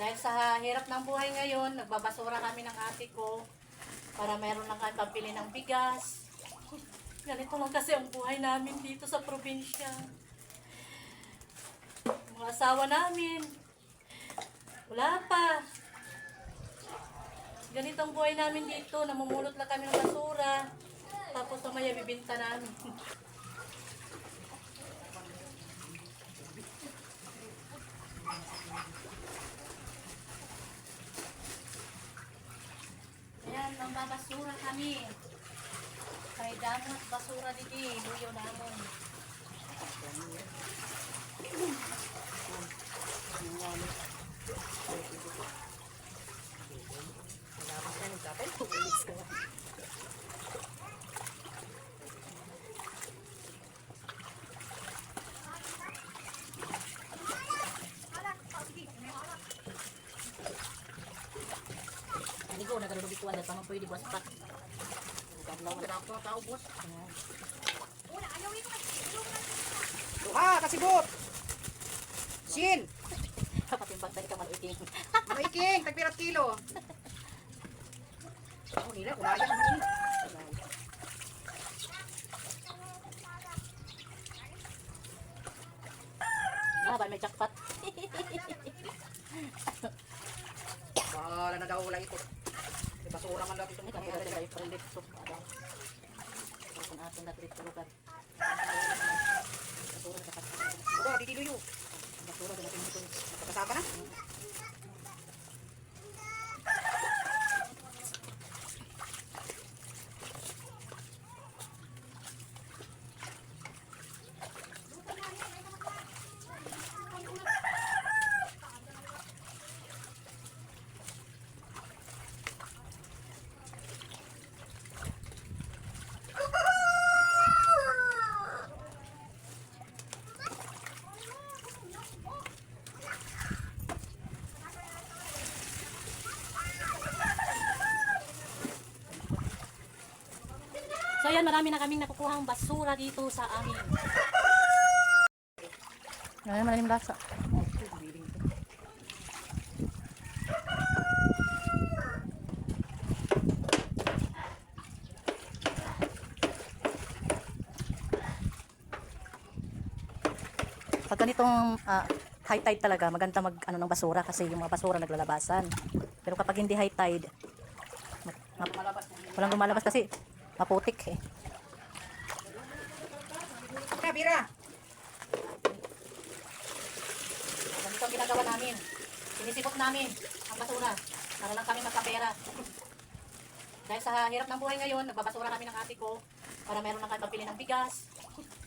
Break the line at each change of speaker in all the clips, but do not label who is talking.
Dahil sa hirap ng buhay ngayon, nagbabasura kami ng ate ko para meron lang kami pambili ng bigas. Ganito lang kasi ang buhay namin dito sa probinsya. Mga asawa namin, wala pa. Ganito ang buhay namin dito, namumulot lang kami ng basura. Tapos mamaya bibinta namin. Ayan, mambabasura kami. Kay damot basura didi, buyo namon. Hindi ko wala tama pwede buwas pat. Boss.
Duha, kasibot. Sin.
Kapatid bantay ka man uting.
Maiking, tagpirat kilo. Ako nila, kunaya naman yun.
Ah, ba may jackpot.
Bahala na daw wala ito. Basura man lang ito.
Kami natin tayo palit to. Kung atin na dito lugar. Basura sa kapatid.
Bugo, didiluyo.
Basura sa natin dito.
Kasama na.
So yan, marami na kaming nakukuhang basura dito sa amin. Ngayon, malalim lasa. Pag ganitong ah, high tide talaga, maganda mag ano ng basura kasi yung mga basura naglalabasan. Pero kapag hindi high tide, walang lumalabas kasi maputik eh.
Bira, bira.
Ganito ang ginagawa namin. Sinisipot namin ang basura para lang kami magkapera. Dahil sa hirap ng buhay ngayon, nagbabasura kami ng ate ko para meron lang kami pabili ng bigas.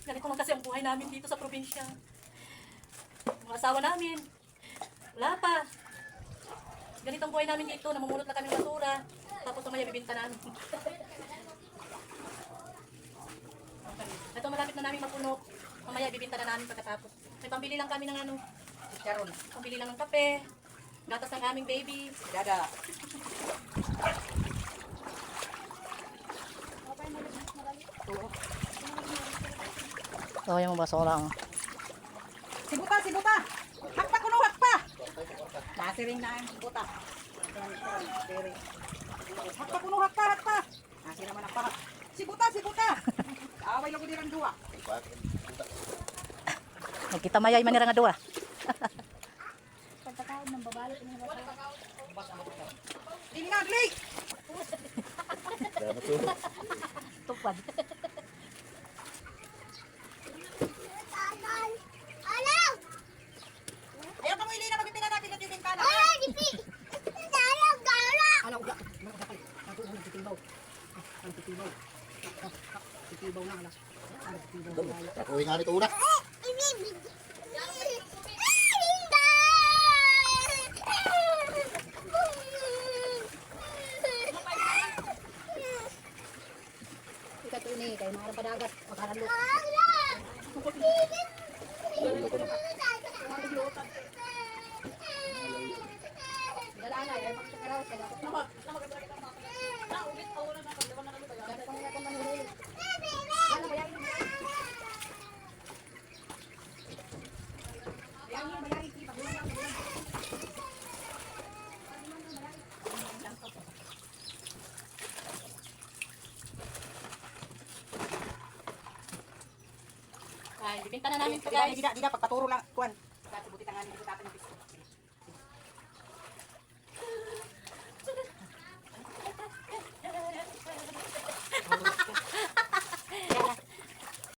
Ganito lang kasi ang buhay namin dito sa probinsya. Mga asawa namin, wala pa. Ganito buhay namin dito, namumulot lang kami ng basura. Tapos mamaya bibinta namin. Ito malapit na namin mapuno. Mamaya bibinta na namin pagkatapos. May pambili lang kami ng ano,
Charon.
pambili lang ng kape, gatas ng aming baby.
Dada.
So, yung basura ang
Sibuta, sibuta. Hakpa kuno, hakpa. Nasiring na ang sibuta. Hakpa kuno, hakpa, hakpa. Nasi naman ang pahat. Sibuta, sibuta. Away lang ko dirang dua.
Nagkita mayay manira nga duwa.
Dili na, dili.
Tupad.
Ayaw ka mo ili na magpipila natin at yung bintana. Ano, uga. Nakakapal. Ako, ano, titibaw. Ah, Ang titibaw. Ah, ah, Titibaw na,
Ako nga nito una.
Ika to ni, kay mga padagat. Makaralo. Dalaan na, ay magsakaraw. Kaya ako. Nama, nama ka talaga. Naulit, awala na. Pagdaman na kami. Kaya ako nga kung manhuli. Ano ba yan? Yan yung bayarin. Pagdaman na kami.
Ibinta na namin to
Guys,
guys.
di na, di na, pagpaturo lang, kuan. Sa sibuti tangan, di ko tatanong pisto.